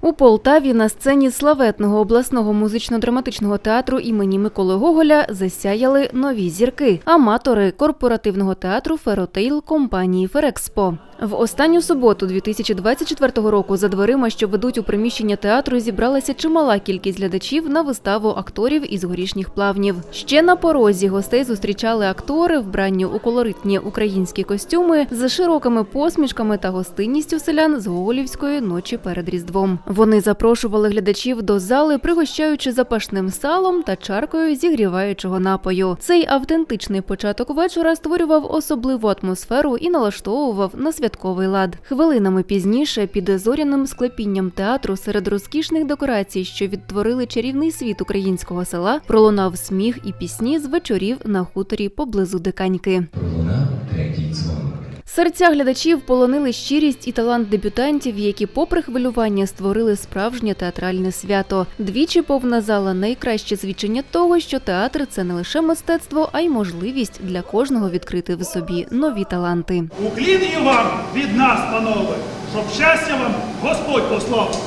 У Полтаві на сцені славетного обласного музично-драматичного театру імені Миколи Гоголя засяяли нові зірки аматори корпоративного театру Феротейл компанії Ферекспо. В останню суботу 2024 року за дверима, що ведуть у приміщення театру, зібралася чимала кількість глядачів на виставу акторів із горішніх плавнів. Ще на порозі гостей зустрічали актори, вбрані у колоритні українські костюми з широкими посмішками та гостинністю селян з Гоголівської ночі перед Різдвом. Вони запрошували глядачів до зали, пригощаючи запашним салом та чаркою зігріваючого напою. Цей автентичний початок вечора створював особливу атмосферу і налаштовував на святковий лад. Хвилинами пізніше, під зоряним склепінням театру, серед розкішних декорацій, що відтворили чарівний світ українського села, пролунав сміх і пісні з вечорів на хуторі поблизу Диканьки. Пролунав третій дзвоник. Серця глядачів полонили щирість і талант дебютантів, які, попри хвилювання, створили справжнє театральне свято. Двічі повна зала найкраще свідчення того, що театр це не лише мистецтво, а й можливість для кожного відкрити в собі нові таланти. Уклін і вам від нас, панове, щоб щастя вам Господь послав.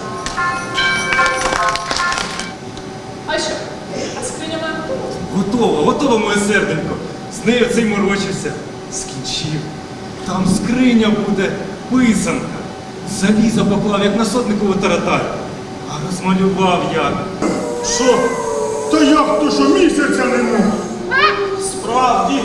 А що? А скринями? Готово, готово, моє серденько. З нею цей морочився. Скінчив. Там скриня буде писанка. Залізо поклав, як на сотникову таратар. А розмалював як. Що? Та як то, що місяця нема? Справді,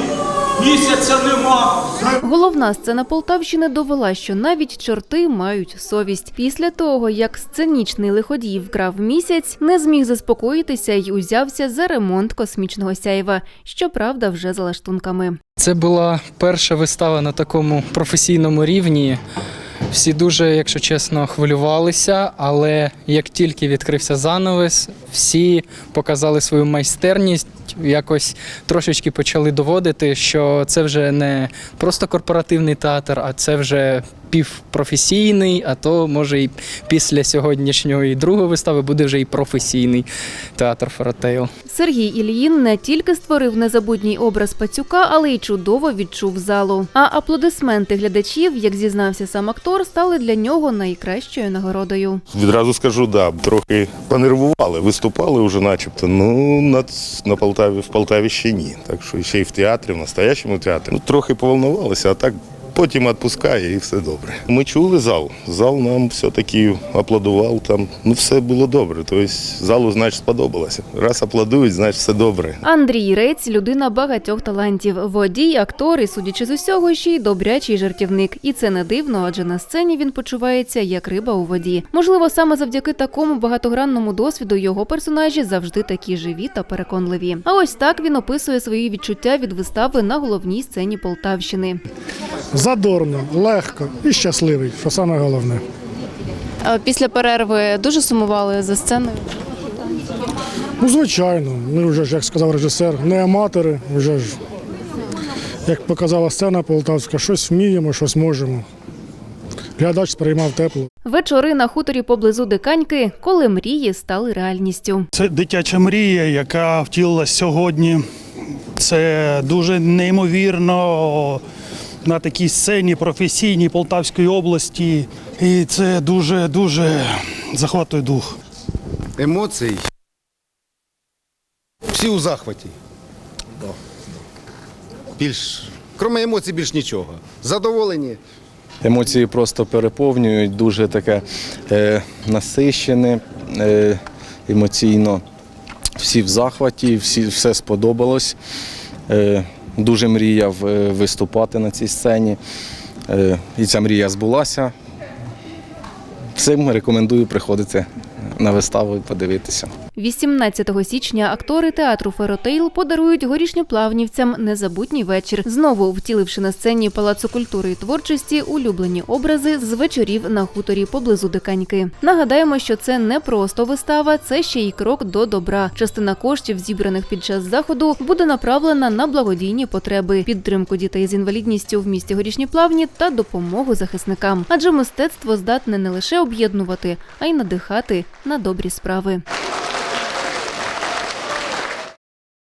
місяця нема. Головна сцена Полтавщини довела, що навіть чорти мають совість. Після того, як сценічний лиходій вкрав місяць, не зміг заспокоїтися й узявся за ремонт космічного сяйва, щоправда, вже за лаштунками. Це була перша вистава на такому професійному рівні. Всі дуже, якщо чесно, хвилювалися, але як тільки відкрився занавес, всі показали свою майстерність, якось трошечки почали доводити, що це вже не просто корпоративний театр, а це вже півпрофесійний, а то може і після сьогоднішньої другої вистави буде вже і професійний театр Феротейл. Сергій Ільїн не тільки створив незабутній образ пацюка, але й чудово відчув залу. А аплодисменти глядачів, як зізнався сам актор, стали для нього найкращою нагородою. Відразу скажу, да, трохи понервували, виступали вже начебто. Ну, на, на Полтаві, в Полтаві ще ні. Так що ще й в театрі, в настоящому театрі. Ну, трохи поволнувалися, а так потім відпускає і все добре. Ми чули зал. Зал нам все-таки аплодував там. Ну, все було добре. Тобто залу, значить, сподобалося. Раз аплодують, значить все добре. Андрій Рець людина багатьох талантів. Водій, актор і, судячи з усього, ще й добрячий жартівник. І це не дивно, адже на сцені він почувається як риба у воді. Можливо, саме завдяки такому багатогранному досвіду його персонажі завжди такі живі та переконливі. А ось так він описує свої відчуття від вистави на головній сцені Полтавщини. Задорно, легко і щасливий, що саме головне. Після перерви дуже сумували за сценою. Ну, звичайно, ми вже ж, як сказав режисер, не аматори, вже ж, як показала сцена полтавська, щось вміємо, щось можемо. Глядач сприймав тепло. Вечори на хуторі поблизу Диканьки, коли мрії стали реальністю. Це дитяча мрія, яка втілилась сьогодні. Це дуже неймовірно на такій сцені професійній Полтавської області. І це дуже дуже захватує дух. емоцій. Всі у захваті. Більш, крім емоцій, більш нічого. Задоволені. Емоції просто переповнюють, дуже таке е, насищене, е, емоційно. Всі в захваті, всі, все сподобалось. Е, дуже мріяв е, виступати на цій сцені. Е, і ця мрія збулася. Всім рекомендую приходити на виставу і подивитися. 18 січня актори театру Феротейл подарують горішньоплавнівцям незабутній вечір, знову втіливши на сцені Палацу культури і творчості улюблені образи з вечорів на хуторі поблизу Диканьки. Нагадаємо, що це не просто вистава, це ще й крок до добра. Частина коштів, зібраних під час заходу, буде направлена на благодійні потреби, підтримку дітей з інвалідністю в місті Горішні Плавні та допомогу захисникам. Адже мистецтво здатне не лише об'єднувати, а й надихати на добрі справи.